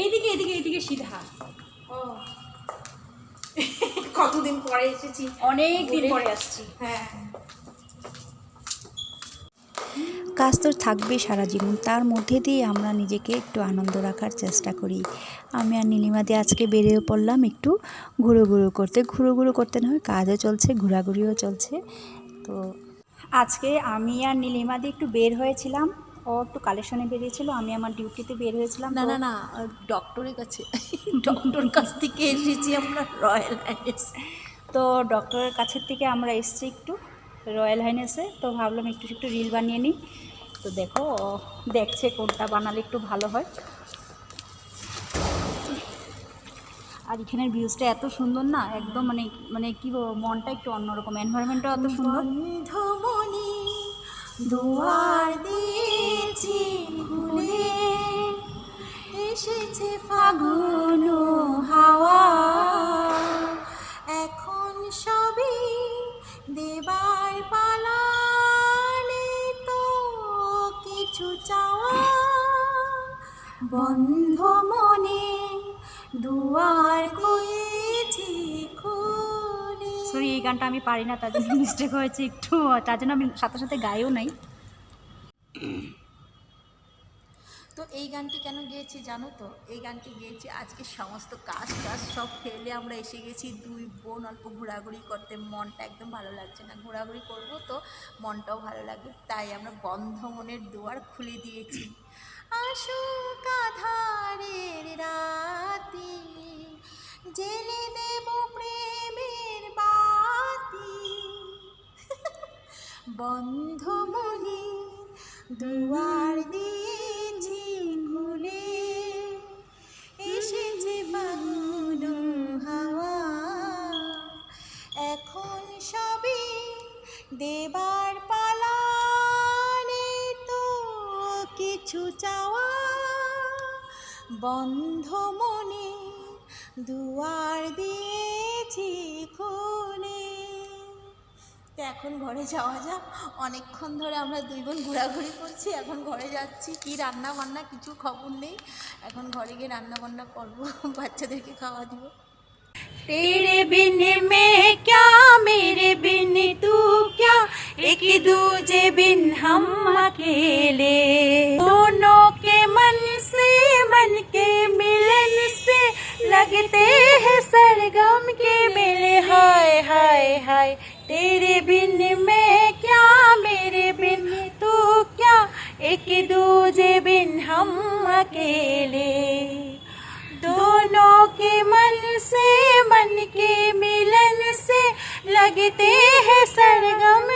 এইদিকে এইদিকে এইদিকে সিধা। কতদিন পরে এসেছি? অনেক দিন পরে আসছি। হ্যাঁ। কাজ তো থাকবেই সারা জীবন। তার মধ্যে দিয়ে আমরা নিজেকে একটু আনন্দ রাখার চেষ্টা করি। আমি আর নীলিমাদি আজকে বেরিয়ে পড়লাম একটু ঘুরো ঘুরো করতে। ঘুরো ঘুরো করতে নয় কাজও চলছে ঘোরাঘুরিও চলছে। তো আজকে আমি আর নীলিমাদি একটু বের হয়েছিলাম। ও একটু কালেকশনে বেরিয়েছিল আমি আমার ডিউটিতে বের হয়েছিলাম না না না ডক্টরের কাছে ডক্টর কাছ থেকে এসেছি আমরা রয়্যাল হাইনেস তো ডক্টরের কাছের থেকে আমরা এসছি একটু রয়্যাল হাইনেসে তো ভাবলাম একটু একটু রিল বানিয়ে নিই। তো দেখো দেখছে কোনটা বানালে একটু ভালো হয়। আর এখানের ভিউজটা এত সুন্দর না একদম মানে মানে কি মনটা একটু অন্যরকম এনভায়রনমেন্টটা এত সুন্দর। বন্ধমণি দুয়ার খুলে এসেছে ফাগুন হাওয়া। এখন সবই দেবার পালানে তো কিছু চাওয়া। বন্ধ মনে দুয়ার করেছি খুলে। সরি এই গানটা আমি পারি না, তার জন্য মিস্টেক হয়েছে একটু, তার জন্য আমি সাথে সাথে গাইও নাই। তো এই গানটি কেন গেয়েছি জানো তো? এই গানটি গেয়েছি আজকে সমস্ত কাজ টাজ সব ফেলে আমরা এসে গেছি দুই বোন অল্প ঘোরাঘুরি করতে। মনটা একদম ভালো লাগছে না। ঘোরাঘুরি করব তো মনটাও ভালো লাগবে, তাই আমরা বন্ধ মনের দুয়ার খুলে দিয়েছি। আসুক আধারের রাতি, জেলে দেব প্রেমের বাতি। বন্ধ মনে দুয়ার দিয়েছি দেবার পালা তো কিছু চাওয়া। বন্ধ মনে দুয়ার দিয়েছি খুনে। তো এখন ঘরে যাওয়া যাক। অনেকক্ষণ ধরে আমরা দুই বোন ঘোরাঘুরি করছি, এখন ঘরে যাচ্ছি। কি রান্না বান্না কিছু খবর নেই। এখন ঘরে গিয়ে রান্না বান্না করব, বাচ্চাদেরকে খাওয়া দিব। তেরে বিনে अकेले। दोनों के मन से मन के मिलन से लगते हैं सरगम के मेले। हाय हाय हाय, तेरे बिन मैं क्या, मेरे बिन तू क्या? एक दूजे बिन हम अकेले। दोनों के मन से मन के मिलन से लगते हैं सरगम